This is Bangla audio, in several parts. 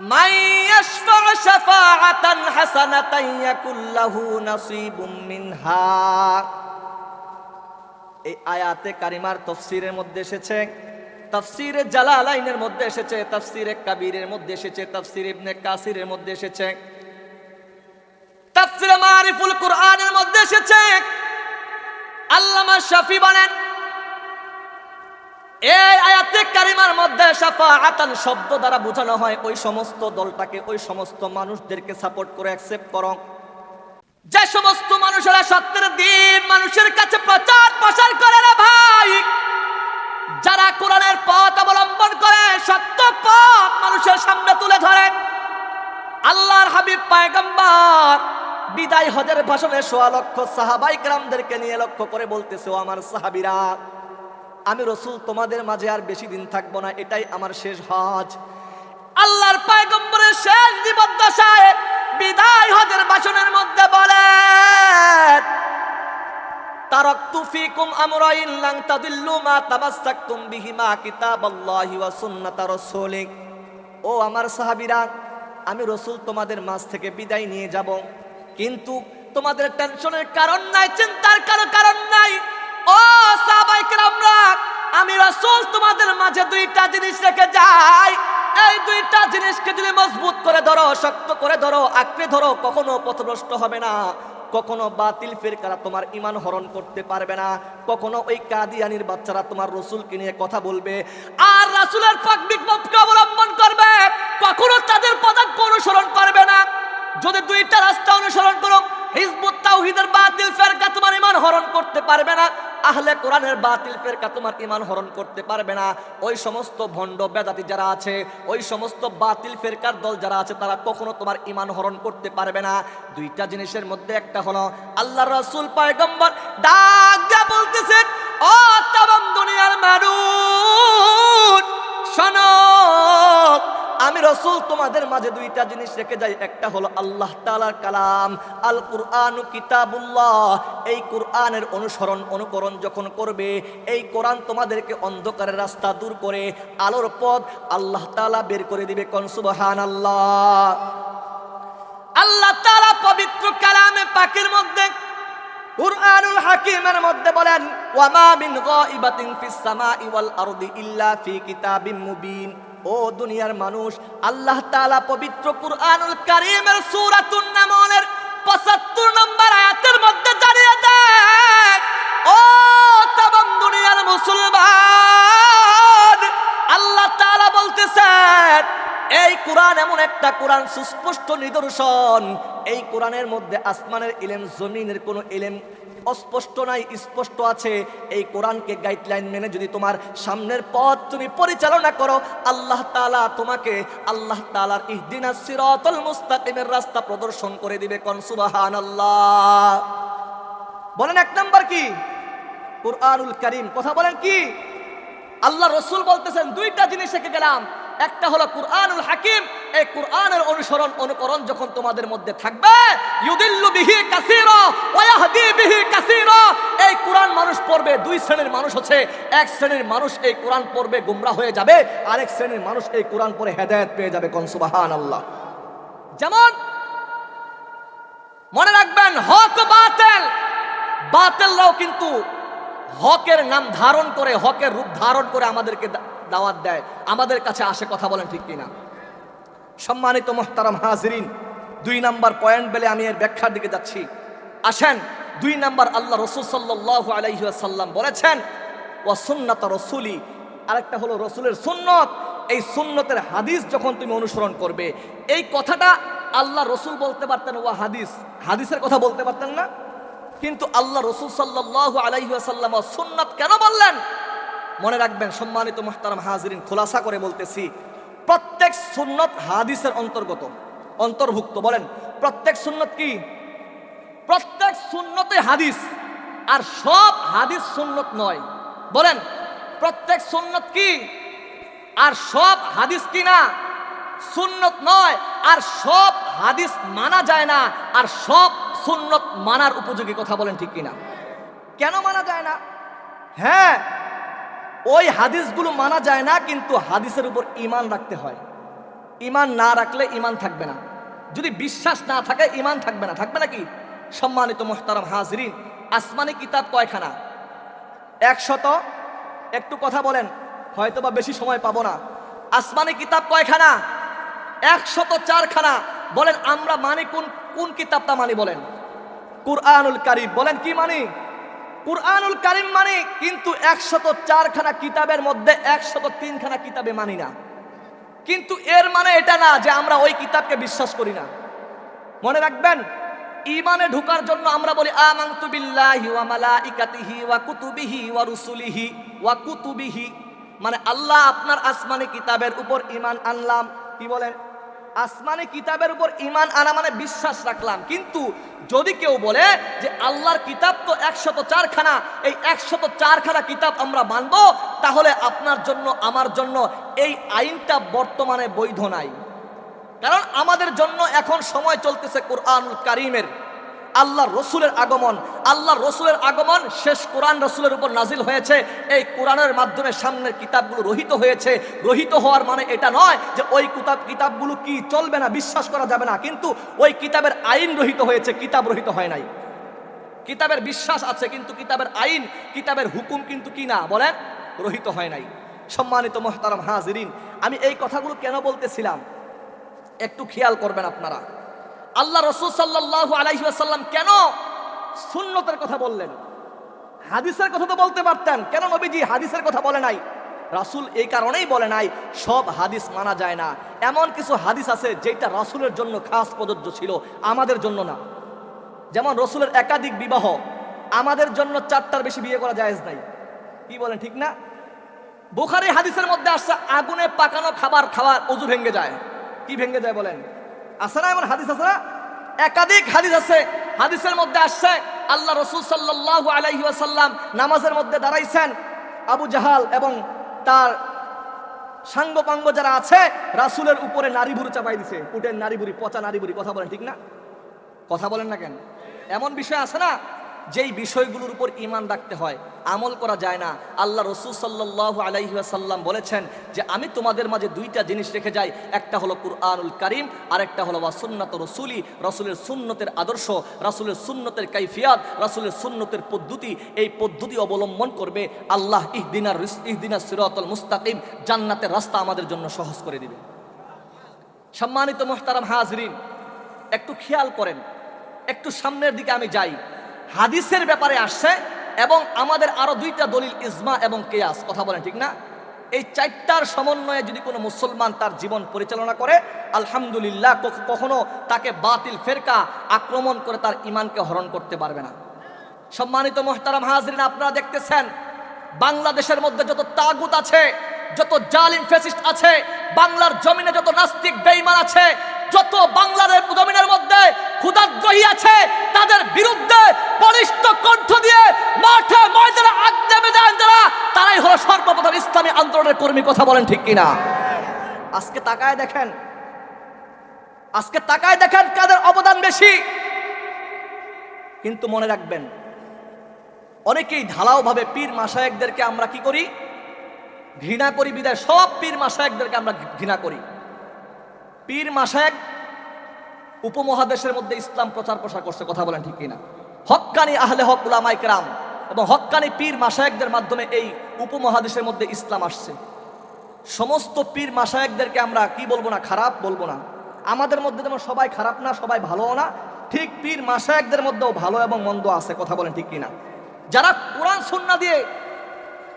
من يشفع شفاعة حسنة يكن له نصيب منها এই আয়াতে কারিমার তফসিরের মধ্যে এসেছে তফসিরে জালালাইনের মধ্যে এসেছে তফসিরে কাবিরের মধ্যে এসেছে তফসির ইবনে কাসিরের মধ্যে এসেছে তাফসিরে মারিফুল কুরআনের মধ্যে এসেছে আল্লামা শাফি বলেন এই আয়াতে কারিমার মধ্যে শাফাআতান শব্দ দ্বারা বোঝানো হয়, ওই সমস্ত দলটাকে ওই সমস্ত মানুষদেরকে সাপোর্ট করে অ্যাকসেপ্ট করো। যে সমস্ত মানুষেরা সত্যের দিন মানুষের কাছে প্রচার প্রসার করে না ভাই, যারা কোরআনের পথ অবলম্বন করে, সত্য পথ মানুষের সামনে তুলে ধরে। আল্লাহর হাবিব পায়গম্বর বিদায় হজের ভাষণে সোয়া লক্ষ সাহাবাই গ্রামদেরকে নিয়ে লক্ষ্য করে বলতেছে আমার সাহাবিরা আমি রসুল তোমাদের মাঝে আর বেশি দিন থাকব না, এটাই আমার শেষ হজ। আল্লাহর পায়গম্বরের শেষ জীবদ্দশায় বিদায় হজের ভাষণের মধ্যে বলেন তারাকতু ফিকুম আমরাইন লান তাদিল্লু মা তামাসসাকতুম বিহিমা কিতাবাল্লাহি ওয়া সুন্নাতা রাসূলিক। ও আমার সাহাবীরা, আমি রসুল তোমাদের মাঝ থেকে বিদায় নিয়ে যাব। কিন্তু তোমাদের টেনশনের কারণ নাই, চিন্তার কারও কারণ নাই। আমি রসুল তোমাদের মাঝে দুইটা জিনিস রেখে যাই। এই দুইটা জিনিসকে যদি মজবুত করে ধরো, শক্ত করে ধরো, আঁকড়ে ধরো, কখনো পথভ্রষ্ট হবে না। কখনো বাতিল ফেরকারা তোমার ইমান হরণ করতে পারবে না। কখনো ওই কাদিয়ানির বাচ্চারা তোমার রসুলকে নিয়ে কথা বলবে। আর রাসুলের পাক বিজ্ঞপ্তি অবলম্বন করবে, কখনো তাদের পদাঙ্ক অনুসরণ করবে না। যদি দুইটা রাস্তা অনুসরণ করো, হিজবুত তাওহীদের বাতিল ফেরকা তোমার ইমান হরণ করতে পারবে না। আহলে কোরআনের বাতিল ফেরকা তোমার ইমান হরণ করতে পারবে না। ওই সমস্ত ভণ্ড বেদাতি যারা আছে, ওই সমস্ত বাতিল ফেরকার দল যারা আছে, তারা কখনো তোমার ইমান হরণ করতে পারবে না। দুইটা জিনিসের মধ্যে একটা হলো, আল্লাহ রসুল পয়গম্বর ডাক বলতেছেন, ও তামাম দুনিয়ার মানুষ, শোনো আমি রসুল তোমাদের মাঝে দুইটা জিনিস রেখে যাই। একটা হলো আল্লাহ তালার কালাম আল কুরআন কিতাবুল্লাহ। এই কুরআনের অনুসরণ, অনুকরণ যখন করবে, এই কোরআন তোমাদেরকে অন্ধকারের রাস্তা দূর করে, আলোর পথ আল্লাহ তালা বের করে দিবে কনসুবাহান আল্লাহ আল্লাহ তালা পবিত্র কালামে পাকের মধ্যে, কুরআনুল হাকিমের মধ্যে বলেন ওয়ামা মিন গাইবাতিন ফিস সামাই ওয়াল আরদি ইল্লা ফি কিতাবিম মুবিন। ও দুনিয়ার মানুষ, আল্লাহ তাআলা পবিত্র কুরআনুল কারিমের সূরাতুন নামলের 75 নম্বর আয়াতের মধ্যে জানিয়ে দেন, ও তামাম দুনিয়ার মুসলমান, আল্লাহ তাআলা বলতেছেন, এই কোরআন এমন একটা কোরআন সুস্পষ্ট নিদর্শন। এই কোরআনের মধ্যে আসমানের ইলেম, জমিনের কোনো ইলেম অস্পষ্ট নাই, স্পষ্ট আছে। এই কোরআনকে গাইডলাইন মেনে যদি তোমার সামনের পথ তুমি পরিচালনা করো, আল্লাহ তাআলা তোমাকে, আল্লাহ তাআলার ইহদিনাস সিরাতাল মুস্তাকিমের রাস্তা প্রদর্শন করে দিবে কোন? আল্লাহ বলেন এক নাম্বার কি? কুরআনুল কারীম। কথা বলেন কি? আল্লাহ রসুল বলতেছেন, দুইটা জিনিস শিখে গেলাম। একটা হলো কুরআনুল হাকিম। এই কুরআনের অনুসরণ, অনুকরণ যখন তোমাদের মধ্যে থাকবে, ইউদিল্লু বিহি কাসীরা ওয়া ইয়াহদি বিহি কাসীরা। এই কোরআন মানুষ পড়বে, দুই শ্রেণির মানুষ আছে এক শ্রেণির মানুষ এই কোরআন পড়বে গোমরা হয়ে যাবে, আরেক শ্রেণির মানুষ এই কোরআন পড়ে হেদায়েত পেয়ে যাবে কোন সুবহানাল্লাহ। যেমন, মনে রাখবেন, হক বাতিল। বাতিলরাও কিন্তু হকের নাম ধারণ করে, হকের রূপ ধারণ করে আমাদেরকে দাওয়াত দেয়। আমাদের কাছে আসে কথা বলেন ঠিক কিনা। সম্মানিত মোহতারাম হাজরিন, দুই নাম্বার পয়েন্ট বেলে আমি এর ব্যাখ্যার দিকে যাচ্ছি। আসেন, দুই নাম্বার আল্লাহ রসুল সাল্লাহ আলাইসাল্লাম বলেছেন ও সুন্নাত রসুলি। আরেকটা হলো রসুলের সুন্নত। এই সুন্নতের হাদিস যখন তুমি অনুসরণ করবে, এই কথাটা আল্লাহ রসুল বলতে পারতেন ও হাদিস। হাদিসের কথা বলতে পারতেন না। কিন্তু আল্লাহ রসুল সাল্লাহ আলাইসাল্লাম সুন্নাত কেন বললেন? মনে রাখবেন, সম্মানিত মোহতারাম হাজরিন, খোলাসা করে বলতেছি, প্রত্যেক সুন্নত হাদিসের অন্তর্গত, অন্তর্ভুক্ত, বলেন, প্রত্যেক সুন্নত কি? প্রত্যেক সুন্নতে হাদিস, আর সব হাদিস সুন্নত নয়, বলেন, প্রত্যেক সুন্নত কি? আর সব হাদিস কি না? সুন্নত নয়, আর সব হাদিস মানা যায় না, আর সব সুন্নত মানার উপযোগী কথা বলেন ঠিক কিনা? কেন মানা যায় না? হ্যাঁ ওই হাদিসগুলো মানা যায় না, কিন্তু হাদিসের উপর ইমান রাখতে হয়। ইমান না রাখলে ইমান থাকবে না। যদি বিশ্বাস না থাকে ইমান থাকবে না। থাকবে নাকি সম্মানিত মোহতারাম হাজরিন, আসমানি কিতাব কয়খানা? একশত? একটু কথা বলেন হয়তো বা বেশি সময় পাবো না। আসমানি কিতাব কয়খানা? একশত চারখানা। বলেন, আমরা মানি কোন কোন কিতাবটা মানি বলেন? কুরআনুল কারিম, বলেন কি মানি? কুরআনুল কারিম মানি, কিন্তু একশত চারখানা কিতাবের মধ্যে একশত তিনখানা কিতাবে মানি না। কিন্তু এর মানে এটা না যে আমরা ওই কিতাবকে বিশ্বাস করি না। মনে রাখবেন ইমানে ঢোকার জন্য আমরা বলি, আমানতু ওয়া কুতুবিহি ওয়া রুসুলিহি ওয়া কুতুবিহি। মানে আল্লাহ আপনার আসমানি কিতাবের উপর ইমান আনলাম। কি বলেন? আসমানি কিতাবের উপর ইমান আনা মানে বিশ্বাস রাখলাম। কিন্তু যদি কেউ বলে যে আল্লাহর কিতাব তো একশত চারখানা, এই একশত চারখানা কিতাব আমরা মানব, তাহলে আপনার জন্য, আমার জন্য এই আইনটা বর্তমানে বৈধ নাই। কারণ আমাদের জন্য এখন সময় চলতেছে কোরআন কারিমের। আল্লাহ রসুলের আগমন, আল্লাহ রসুলের আগমন, শেষ কোরআন রসুলের উপর নাজিল হয়েছে। এই কোরআনের মাধ্যমে সামনের কিতাবগুলো রহিত হয়েছে। রহিত হওয়ার মানে এটা নয় যে ওই কিতাব কিতাবগুলো কি চলবে না, বিশ্বাস করা যাবে না। কিন্তু ওই কিতাবের আইন রহিত হয়েছে, কিতাব রহিত হয় নাই। কিতাবের বিশ্বাস আছে, কিন্তু কিতাবের আইন, কিতাবের হুকুম কিন্তু কি না? বলেন, রহিত হয় নাই। সম্মানিত মোহতারাম হাজিরিন, আমি এই কথাগুলো কেন বলতেছিলাম? একটু খেয়াল করবেন আপনারা। আল্লাহ রসুল সাল্লাহ আলাইসাল্লাম কেন সুন্নতের কথা বললেন? হাদিসের কথা তো বলতে পারতেন। কেন নবীজি হাদিসের কথা বলে নাই? রাসুল এই কারণেই বলে নাই, সব হাদিস মানা যায় না। এমন কিছু হাদিস আছে যেটা রাসুলের জন্য খাস প্রযোজ্য ছিল, আমাদের জন্য না। যেমন রসুলের একাধিক বিবাহ, আমাদের জন্য চারটার বেশি বিয়ে করা জায়েজ নাই। কি বলেন, ঠিক না? বুখারি হাদিসের মধ্যে আসছে, আগুনে পাকানো খাবার খাওয়ার অজু ভেঙে যায়। কি ভেঙে যায় বলেন? আছে না এমন হাদিস আছে না? একাধিক হাদিস আছে। হাদিসের মধ্যে আসছে, আল্লাহ রসুল সাল্লাহ আলাইহি আসাল্লাম নামাজের মধ্যে দাঁড়াইছেন। আবু জাহাল এবং তার সাঙ্গপাঙ্গ যারা আছে, রাসুলের উপরে নারী বুড়ি চাপাই দিছে। উটের নারী বুড়ি পচা নারী বুড়ি কথা বলেন ঠিক না? কথা বলেন না কেন? এমন বিষয় আছে না যেই বিষয়গুলোর উপর ইমান রাখতে হয়, আমল করা যায় না। আল্লাহ রসুল সাল্লাহ আলাইসাল্লাম বলেছেন যে, আমি তোমাদের মাঝে দুইটা জিনিস রেখে যাই। একটা হলো কুরআনুল করিম আর একটা হলো বা সুন্নত রসুলি, রসুলের সুন্নতের আদর্শ, রাসুলের সুন্নতের কাইফিয়াত, রাসুলের সুন্নতের পদ্ধতি। এই পদ্ধতি অবলম্বন করবে আল্লাহ ইহদিনার ইহদিনার সিরাতল মুস্তাকিম, জান্নাতের রাস্তা আমাদের জন্য সহজ করে দিবে। সম্মানিত মোহতারাম হাজরিন, একটু খেয়াল করেন। একটু সামনের দিকে আমি যাই। হাদিসের ব্যাপারে আসছে এবং আমাদের আরও দুইটা দলিল ইজমা এবং কেয়াস, কথা বলেন, ঠিক না? এই চারটার সমন্বয়ে যদি কোনো মুসলমান তার জীবন পরিচালনা করে, আলহামদুলিল্লাহ কখনো তাকে বাতিল ফেরকা আক্রমণ করে তার ইমানকে হরণ করতে পারবে না। সম্মানিত মোহতারাম হাজরিন, আপনারা দেখতেছেন, বাংলাদেশের মধ্যে যত তাগুত আছে, যত জালিম ফেসিস্ট আছে, বাংলার জমিনে যত নাস্তিক বেইমান আছে, যত বাংলার জমিনের মধ্যে ক্ষুদাদ্রোহী আছে, তাদের বিরুদ্ধে বলিষ্ঠ কণ্ঠ দিয়ে মাঠে ময়দানে আগ্নেমে দেন যারা। তারাই হলো সর্বপ্রথম ইসলামী আন্দোলনের কর্মী, কথা বলেন ঠিক কিনা? আজকে তাকায় দেখেন, আজকে তাকায় দেখেন কাদের অবদান বেশি। কিন্তু মনে রাখবেন, অনেকেই ঢালাওভাবে পীর মাসায়েকদেরকে আমরা কি করি? ঘৃণা করি, বিদায় সব পীর মাসায়েকদেরকে আমরা ঘৃণা করি। পীর মাসায়েক উপমহাদেশের মধ্যে ইসলাম প্রচার প্রসার করছে, কথা বলেন ঠিক কিনা? হক্কানি আহলে হক উলামাই কেরাম এবং হক্কানি পীর মাসায়েকদের মাধ্যমে এই উপমহাদেশের মধ্যে ইসলাম আসছে। সমস্ত পীর মাসায়েকদেরকে আমরা কি বলব না, খারাপ বলব না। আমাদের মধ্যে যেমন সবাই খারাপ না, সবাই ভালোও না, ঠিক পীর মাসায়েকদের মধ্যেও ভালো এবং মন্দ আছে, কথা বলেন ঠিক কিনা? যারা কোরআন সুন্না দিয়ে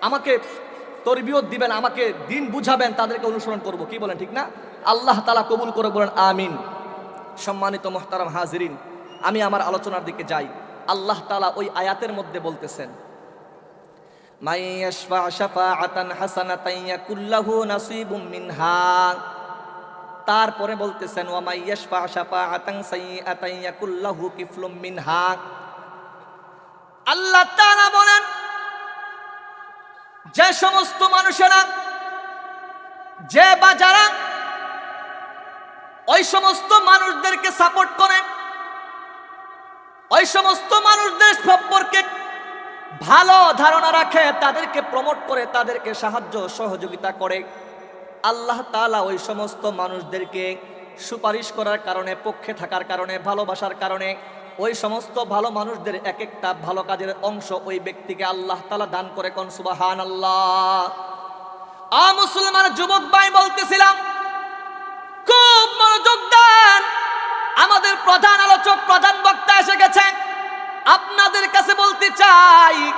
আমাকে তরবিয়ত দিবেন, আমাকে দিন বুঝাবেন, তাদেরকে অনুসরণ করব, কি বলেন ঠিক না? আল্লাহ তালা কবুল করে বলেন, আমিন। সম্মানিত মোহতারাম হাজিরিন, আমি আমার আলোচনার দিকে যাই। আল্লাহ তালা ওই আয়াতের মধ্যে বলতেছেন তারপরে বলতেছেন আল্লাহ বলেন, যে সমস্ত মানুষেরা, যে বা যারা ওই সমস্ত মানুষদেরকে সাপোর্ট করে। ওই সমস্ত মানুষদের সম্পর্কে ভালো ধারণা রাখে, তাদেরকে প্রমোট করে, তাদেরকে সাহায্য, সহযোগিতা করে। আল্লাহ তাআলা ওই সমস্ত মানুষদেরকে সুপারিশ করার কারণে, পক্ষে থাকার কারণে, ভালোবাসার কারণে ওই সমস্ত ভালো মানুষদের এক একটা ভালো কাজের অংশ ওই ব্যক্তিকে আল্লাহ তালা দান করে কোন? সুবাহান আল্লাহ আ মুসলমান যুবক ভাই বলতেছিলাম খুব মনোযোগ দেন। আমাদের প্রধান আলোচক, প্রধান বক্তা এসে গেছেন। আপনাদের কাছে বলতে চাই,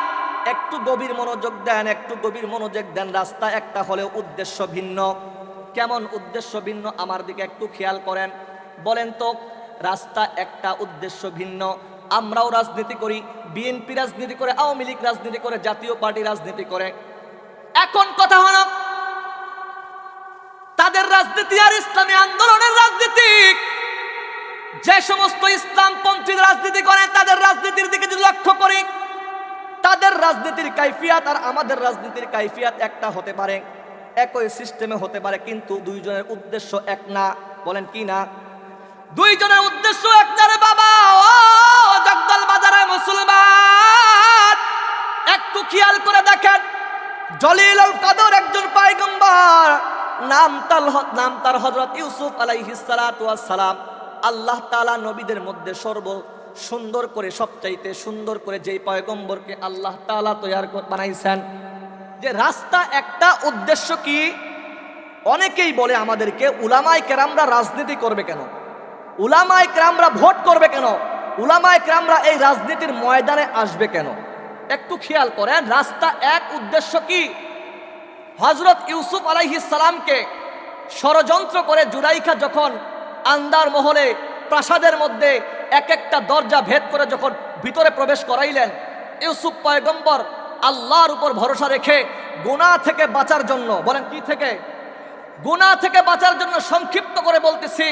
একটু গভীর মনোযোগ দেন, একটু গভীর মনোযোগ দেন। রাস্তা একটা হলেও উদ্দেশ্য ভিন্ন। কেমন উদ্দেশ্য ভিন্ন? আমার দিকে একটু খেয়াল করেন। বলেন তো, রাস্তা একটা উদ্দেশ্য ভিন্ন। আমরাও রাজনীতি করি, বিএনপি রাজনীতি করে, আওয়ামী লীগ রাজনীতি করে, জাতীয় পার্টি রাজনীতি করে। এখন কথা হলো তাদের রাজনীতি আর ইসলামী আন্দোলনের রাজনীতি। যে সমস্ত ইসলামপন্থী রাজনীতি করে, তাদের রাজনীতির দিকে যদি লক্ষ্য করি, তাদের রাজনীতির কাইফিয়াত আর আমাদের রাজনীতির কাইফিয়াত একটা হতে পারে, একই সিস্টেমে হতে পারে, কিন্তু দুইজনের উদ্দেশ্য এক না। বলেন কি না? দুইজনের উদ্দেশ্য এক না রে বাবা। ও জগদল বাজারে মুসলমান, একটু খেয়াল করে দেখেন জলিল কাদর একজন পায়গম্বর নাম তাল নাম তার হযরত ইউসুফ সালাম। আল্লাহ তাআলা নবীদের মধ্যে সর্ব সুন্দর করে, সবচাইতে সুন্দর করে যেই পয়গম্বরকে আল্লাহ তাআলা তৈয়ার বানাইছেন। যে রাস্তা একটা উদ্দেশ্য কি? অনেকেই বলে আমাদেরকে উলামাই কেরামরা রাজনীতি করবে কেন? উলামাই কেরামরা ভোট করবে কেন? উলামাই কেরামরা এই রাজনীতির ময়দানে আসবে কেন? একটু খেয়াল করেন, রাস্তা এক উদ্দেশ্য কি? হজরত ইউসুফ আলাইহিস সালামকে ষড়যন্ত্র করে জুরাইখা যখন আন্দার মহলে প্রাসাদের মধ্যে এক একটা দরজা ভেদ করে যখন ভিতরে প্রবেশ করাইলেন, ইউসুফ পয়গম্বর আল্লাহর উপর ভরসা রেখে গুনাহ থেকে বাঁচার জন্য, বলেন কি থেকে? গুনাহ থেকে বাঁচার জন্য সংক্ষিপ্ত করে বলতেছি,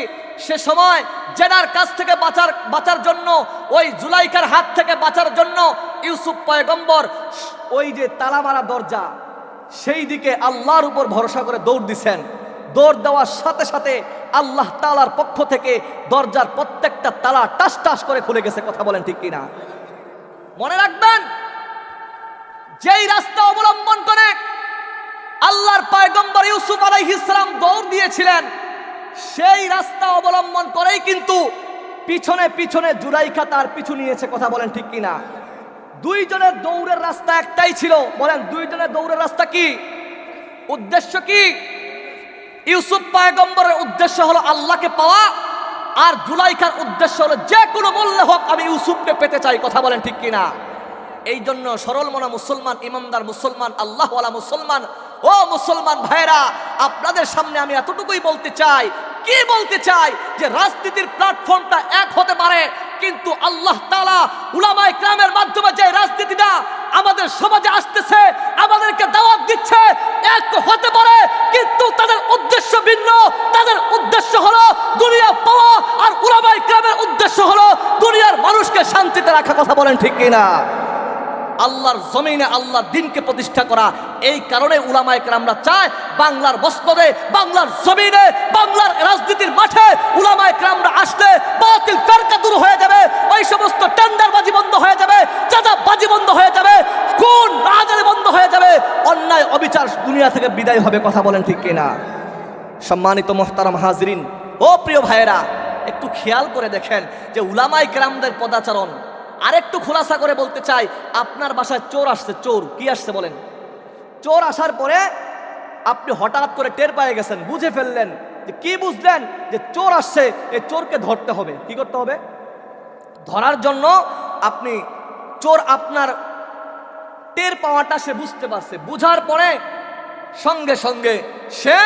সে সময় জেনার কাছ থেকে বাঁচার বাঁচার জন্য, ওই জুলাইকার হাত থেকে বাঁচার জন্য ইউসুফ পয়গম্বর ওই যে তালা মারা দরজা সেই দিকে আল্লাহর উপর ভরসা করে দৌড় দিছেন। দৌড় দেওয়ার সাথে সাথে আল্লাহ তালার পক্ষ থেকে দরজার প্রত্যেকটা তালা টাস টাস করে খুলে গেছে, কথা বলেন ঠিক কিনা? মনে রাখবেন, যেই রাস্তা অবলম্বন করে আল্লাহর পায়গম্বর ইউসুফ আলাই ইসলাম দৌড় দিয়েছিলেন, সেই রাস্তা অবলম্বন করেই কিন্তু পিছনে পিছনে জুলাইখা তার পিছু নিয়েছে, কথা বলেন ঠিক কিনা? দুইজনের দৌড়ের রাস্তা একটাই ছিল। বলেন, দুইজনের দৌড়ের রাস্তা কি? উদ্দেশ্য কি? ইউসুফ পায়গম্বরের উদ্দেশ্য হলো আল্লাহকে পাওয়া, আর জুলাইখার উদ্দেশ্য হলো যে কোনো মূল্যে হোক আমি ইউসুফকে পেতে চাই, কথা বলেন ঠিক কিনা? এই জন্য সরল মনা মুসলমান, ইমানদার মুসলমান, আল্লাহওয়ালা মুসলমান, ও মুসলমান ভাইরা আপনাদের সামনে আমি এতটুকুই বলতে চাই, কি বলতে চাই? যে রাজনীতির প্ল্যাটফর্মটা এক হতে পারে কিন্তু আল্লাহ তালা উলামায় ক্রামের মাধ্যমে যে রাজনীতিটা আমাদের সমাজে আসতেছে, আমাদেরকে দাওয়াত দিচ্ছে, এক হতে পারে, কিন্তু তাদের উদ্দেশ্য ভিন্ন। তাদের উদ্দেশ্য হলো দুনিয়া পাওয়া, আর উলামায় ক্রামের উদ্দেশ্য হলো দুনিয়ার মানুষকে শান্তিতে রাখা কথা বলেন ঠিক কিনা? আল্লাহর জমিনে আল্লাহর দিনকে প্রতিষ্ঠা করা। এই কারণে উলামায়ে কেরামরা চায়, বাংলার মসনদে বাংলার জমিনে, বাংলার রাজনীতির মাঠে উলামায়ে কেরামরা আসলে বাতিল ফেরকা দূর হয়ে যাবে, ওই সমস্ত টেন্ডারবাজি বন্ধ হয়ে যাবে, চাঁদাবাজি বন্ধ হয়ে যাবে কোন রাজারে বন্ধ হয়ে যাবে। অন্যায়, অবিচার দুনিয়া থেকে বিদায় হবে কথা বলেন ঠিক কিনা? সম্মানিত মোহতারাম হাজরিন, ও প্রিয় ভাইয়েরা, একটু খেয়াল করে দেখেন যে উলামাই কেরামদের পদাচরণ আরেকটু খোলাসা করে বলতে চাই আপনার বাসায় চোর আসছে চোর। কি আসছে বলেন? চোর আসার পরে আপনি হঠাৎ করে টের পেয়ে গেছেন বুঝে ফেললেন যে কি বুঝলেন? যে চোর আসছে এই চোরকে ধরতে হবে। কি করতে হবে? ধরার জন্য আপনি চোর আপনার টের পাওয়াটা সে বুঝতে পারছে। বুঝার পরে সঙ্গে সঙ্গে সে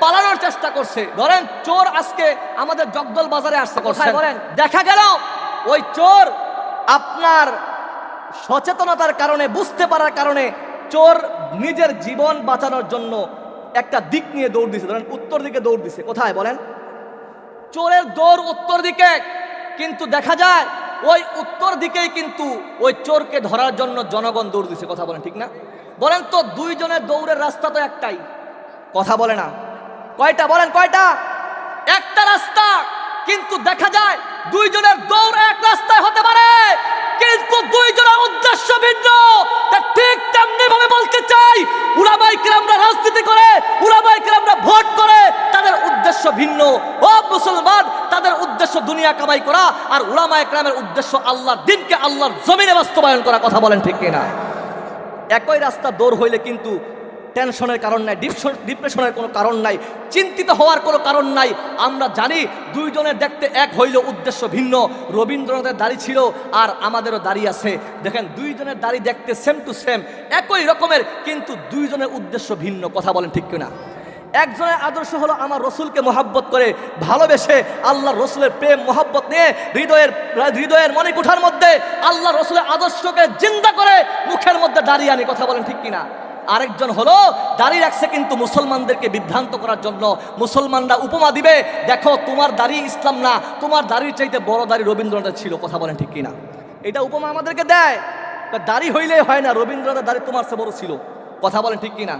পালানোর চেষ্টা করছে। ধরেন চোর আজকে আমাদের জগদল বাজারে আসছে কোথায় বলেন? দেখা গেল ওই চোর আপনার সচেতনতার কারণে, বুঝতে পারার কারণে চোর নিজের জীবন বাঁচানোর জন্য একটা দিক নিয়ে দৌড় দিছে। ধরেন উত্তর দিকে দৌড় দিছে। কোথায় বলেন? চোরের দৌড় উত্তর দিকে, কিন্তু দেখা যায় ওই উত্তর দিকেই কিন্তু ওই চোরকে ধরার জন্য জনগণ দৌড় দিছে। কথা বলেন ঠিক না? বলেন তো দুইজনের দৌড়ের রাস্তা তো একটাই। কথা বলে না। কয়টা? বলেন কয়টা? একটা রাস্তা, কিন্তু দেখা যায় দুইজনের দৌড় এক রাস্তায় হতে পারে, কিন্তু দুইজনের উদ্দেশ্য ভিন্ন। তা ঠিক তেমনি ভাবে বলতে চাই উলামাই কিরামরা রাজনীতি করে উলামাই কিরামরা ভোট করে, তাদের উদ্দেশ্য ভিন্ন। ও মুসলমান, তাদের উদ্দেশ্য দুনিয়া কামাই করা, আর উলামা একরামের উদ্দেশ্য আল্লাহর দিনকে আল্লাহর জমিনে বাস্তবায়ন করা, কথা বলেন ঠিক কিনা? একই রাস্তা দৌড় হইলে কিন্তু টেনশনের কারণ নাই ডিপ্রেশনের কোনো কারণ নাই, চিন্তিত হওয়ার কোনো কারণ নাই। আমরা জানি দুইজনের দেখতে এক হইল উদ্দেশ্য ভিন্ন। রবীন্দ্রনাথের দাড়ি ছিল আর আমাদেরও দাড়ি আছে। দেখেন, দুইজনের দাড়ি দেখতে সেম টু সেম একই রকমের, কিন্তু দুইজনের উদ্দেশ্য ভিন্ন। কথা বলেন ঠিক কিনা? একজনের আদর্শ হলো আমার রসুলকে মহাব্বত করে, ভালোবেসে আল্লাহ রসুলের প্রেম, মহাব্বত নিয়ে হৃদয়ের হৃদয়ের মনে কুঠার মধ্যে আল্লাহ রসুলের আদর্শকে জিন্দা করে মুখের মধ্যে দাঁড়িয়ে আনি। কথা বলেন ঠিক কিনা? আরেকজন হলো, দাড়ি রাখছে কিন্তু মুসলমানদেরকে বিভ্রান্ত করার জন্য। মুসলমানরা উপমা দিবে, দেখো, তোমার দাড়ি ইসলাম না, তোমার দাড়ির চাইতে বড় দাড়ি রবীন্দ্রনাথের ছিল। কথা বলেন ঠিক কিনা? এটা উপমা আমাদেরকে দেয়। দাড়ি হইলেই হয় না, রবীন্দ্রনাথের দাড়ি তোমার সে বড় ছিল। কথা বলেন ঠিক কিনা?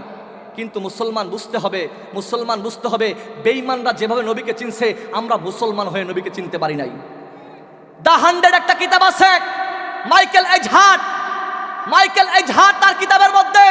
কিন্তু মুসলমান বুঝতে হবে, মুসলমান বুঝতে হবে, বেঈমানরা যেভাবে নবীকে চিনছে, আমরা মুসলমান হয়ে নবীকে চিনতে পারি নাই। দ্য হান্ড্রেড একটা কিতাব আছে, মাইকেল এজহার্ট মাইকেল এজহার্ট তার কিতাবের মধ্যে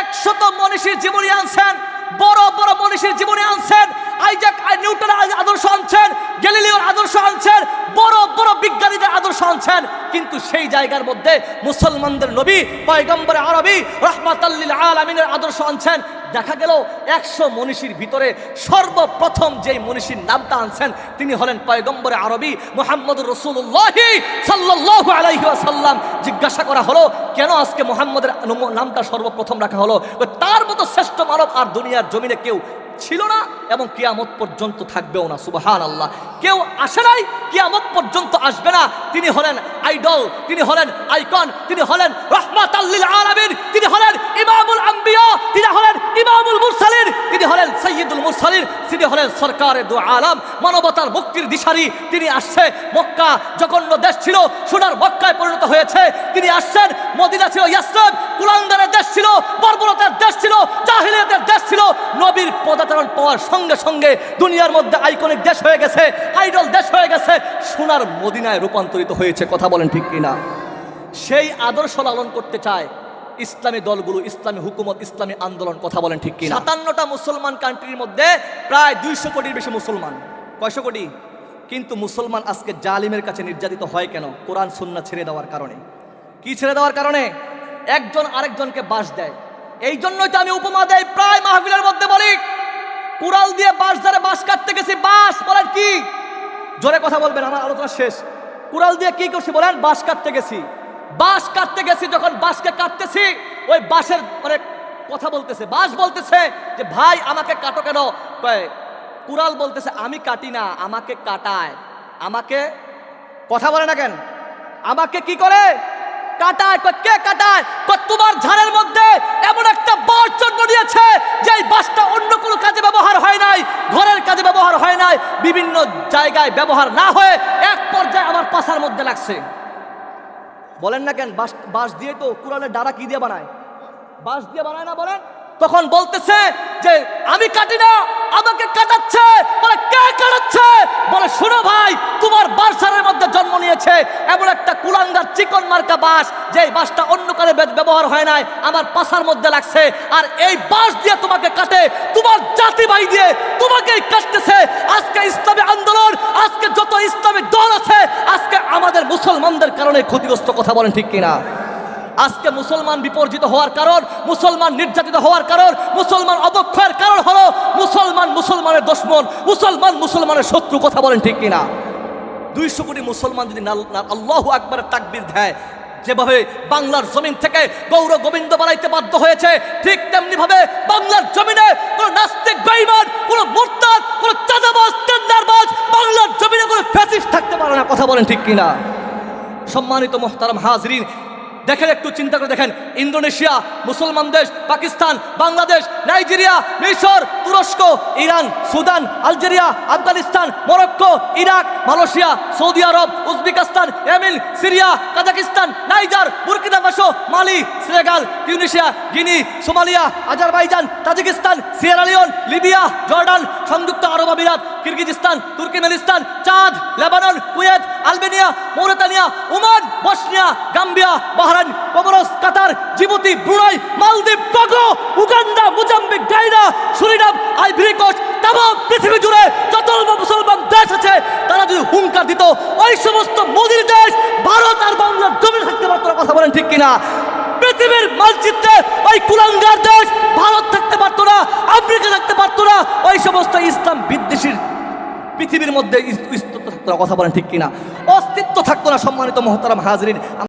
একশত মনীষীর জীবনী আনছেন, বড় বড় মনীষীর জীবনী আনছেন, আইজাক নিউটন আদর্শ আনছেন, গ্যালিলিওর আদর্শ আনছেন, বড় বড় বিজ্ঞানীদের আদর্শ আনছেন, কিন্তু সেই জায়গার মধ্যে মুসলমানদের নবী, পয়গম্বর আরবি, রহমাতাল্লিল আলমিনের আদর্শ আনছেন দেখা গেল একশো মনীষীর ভিতরে সর্বপ্রথম যেই মনীষীর নামটা আনছেন, তিনি হলেন পয়গম্বরে আরবি মোহাম্মদ রসুল্লাহি সাল্লাহ আলাইসাল্লাম জিজ্ঞাসা করা হলো, কেন আজকে মোহাম্মদের নামটা সর্বপ্রথম রাখা হলো? তার মতো শ্রেষ্ঠ মানব আর দুনিয়ার জমিনে কেউ ছিল না এবং কিয়ামত পর্যন্ত থাকবেও না সুবাহান আল্লাহ কেউ আসে নাই, কিয়ামত পর্যন্ত আসবে না। তিনি হলেন আইডল, তিনি হলেন আইকন, তিনি হলেন রহমাত আল্লিল আলামিন, তিনি হলেন ইমামুল আম্বিয়া, তিনি হলেন ইমামুল মুরসালিন, তিনি হলেন সৈয়দুল মুরসালিন, তিনি হলেন সরকারের দু আলাম, মানবতার মুক্তির দিশারি। তিনি আসছে মক্কা, জঘন্য দেশ ছিল, সোনার মক্কায় পরিণত হয়েছে। তিনি আসছেন, মদিনা ছিল ইয়াসরব কুলাঙ্গারের দেশ ছিল পদাচরণ পাওয়ার সঙ্গে সঙ্গে দুনিয়ার মধ্যে আইকনিক দেশ হয়ে গেছে আইডল দেশ হয়ে গেছে, সোনার মদিনায় রূপান্তরিত হয়েছে, কথা বলেন ঠিক কিনা? সেই আদর্শ লালন করতে চায় ইসলামী দলগুলো, ইসলামী হুকুমত, ইসলামী আন্দোলন, কথা বলেন ঠিক কিনা? সাতান্নটা মুসলমান কান্ট্রির মধ্যে প্রায় দুইশো কোটির বেশি মুসলমান, কয়শো কোটি? কিন্তু মুসলমান আজকে জালিমের কাছে নির্যাতিত হয় কেন? কোরআন সুন্না ছেড়ে দেওয়ার কারণে। কি ছেড়ে দেওয়ার কারণে? একজন আরেকজনকে বাস দেয়। এই জন্যই তো আমি উপমা দেই, প্রায় মাহফিলের মধ্যে বলি, কুড়াল দিয়ে বাঁশ ধরে বাঁশ কাটতে গেছি, বাঁশ, বলেন কি? জোরে কথা বলবেন, আমার আলোচনা শেষ। কুড়াল দিয়ে কি করছি বলেন? বাঁশ কাটতে গেছি। বাঁশ কাটতে গেছি, যখন বাঁশকে কাটতেছি, ওই বাঁশের মানে কথা বলতেছে, বাঁশ বলতেছে যে, ভাই, আমাকে কাটো কেন? কুড়াল বলতেছে, আমি কাটি না, আমাকে কাটায়। আমাকে কথা বলে না কেন? আমাকে কি করে? কাটায় কে কাটায় কয়, তোমার ঝাড়ের মধ্যে এমন একটা বাস জন্ম নিয়েছে যে এই বাসটা অন্য কোনো কাজে ব্যবহার হয় নাই ঘরের কাজে ব্যবহার হয় নাই বিভিন্ন জায়গায় ব্যবহার না হয়ে এক পর্যায়ে আমার পাশার মধ্যে লাগছে। বলেন না কেন বাস বাস দিয়ে তো কুড়ালের ডাড়া কি দিয়ে বানায়? বাস দিয়ে বানায় না বলেন? তখন বলতেছে যে, আমি কাটি না, আমাকে কাটাচ্ছে বলে, কে কাটাচ্ছে বলে, শোনো ভাই, তোমার বাসারের মধ্যে জন্ম নিয়েছে এমন একটা কুলাঙ্গার চিকন মার্কা বাস যে বাসটা অন্য কালে ব্যবহার হয় নাই, আমার পাশার মধ্যে লাগছে। আর এই বাস দিয়ে তোমাকে কাটে তোমার জাতি ভাই দিয়ে তোমাকেই কাটতেছে আজকে ইসলামী আন্দোলন, আজকে যত ইসলামী দল আছে, আজকে আমাদের মুসলমানদের কারণে ক্ষতিগ্রস্ত কথা বলেন ঠিক কিনা? আজকে মুসলমান বিপর্জিত হওয়ার কারণ, মুসলমান নির্যাতিত হওয়ার কারণ, মুসলমান অবক্ষয়ের কারণ হলো মুসলমান মুসলমানের দুশ্মন, মুসলমান মুসলমানের শত্রু, কথা বলেন ঠিক কিনা? দুইশো কোটি মুসলমান যদি আল্লাহ আকবরের তাকবির দেয়, যেভাবে বাংলার জমিন থেকে গৌর গোবিন্দ বানাইতে বাধ্য হয়েছে, ঠিক তেমনি ভাবে বাংলার জমিনে কোনো নাস্তিক, বেঈমান, কোনো মোরতাদ, কোনো চাঁদাবাজ, টেন্ডারবাজ বাংলার জমিনে কোনো ফ্যাসিস্ট থাকতে পারে না, কথা বলেন ঠিক কিনা? সম্মানিত মোহতারাম হাজরিন দেখেন, একটু চিন্তা করে দেখেন। ইন্দোনেশিয়া, মুসলমান দেশ, পাকিস্তান, বাংলাদেশ, নাইজেরিয়া, মিশর, তুরস্ক, Iran, Sudan, Algeria, Afghanistan, Morocco, Iraq, Malaysia, Saudi Arab, Uzbekistan এমিন Syria, Kazakhstan, Niger, Burkina Faso Mali, Senegal Tunisia Guinea, Somalia, Azerbaijan, Tajikistan Sierra Leone Libya, Jordan, সংযুক্ত আরব আমিরাত, Kyrgyzstan, Turkmenistan, Chad, Lebanon, Kuwait, Albania, Mauritania, Oman, Bosnia, Gambia Bahrain Comoros, Qatar, Djibouti Brunei মালদ্বীপ, Togo, Uganda, Mozambique Guyana Suriname, Ivory Coast, তামাম পৃথিবী জুড়ে যত মুসলমান দেশ আছে, তারা যদি হুঙ্কার দিত, ওই সমস্ত মোদির দেশ, ভারত আর বাংলার জমি থাকতে পারতো কথা বলেন ঠিক কিনা? পৃথিবীর মানচিত্রে ওই কুলাঙ্গার দেশ, ভারত থাকতে পারতো না আমেরিকা থাকতে পারতো না, ওই সমস্ত ইসলাম বিদ্বেষীর পৃথিবীর মধ্যে থাকতো না, কথা বলেন ঠিক কিনা? অস্তিত্ব থাকতো না, সম্মানিত মহতারাম হাজরিন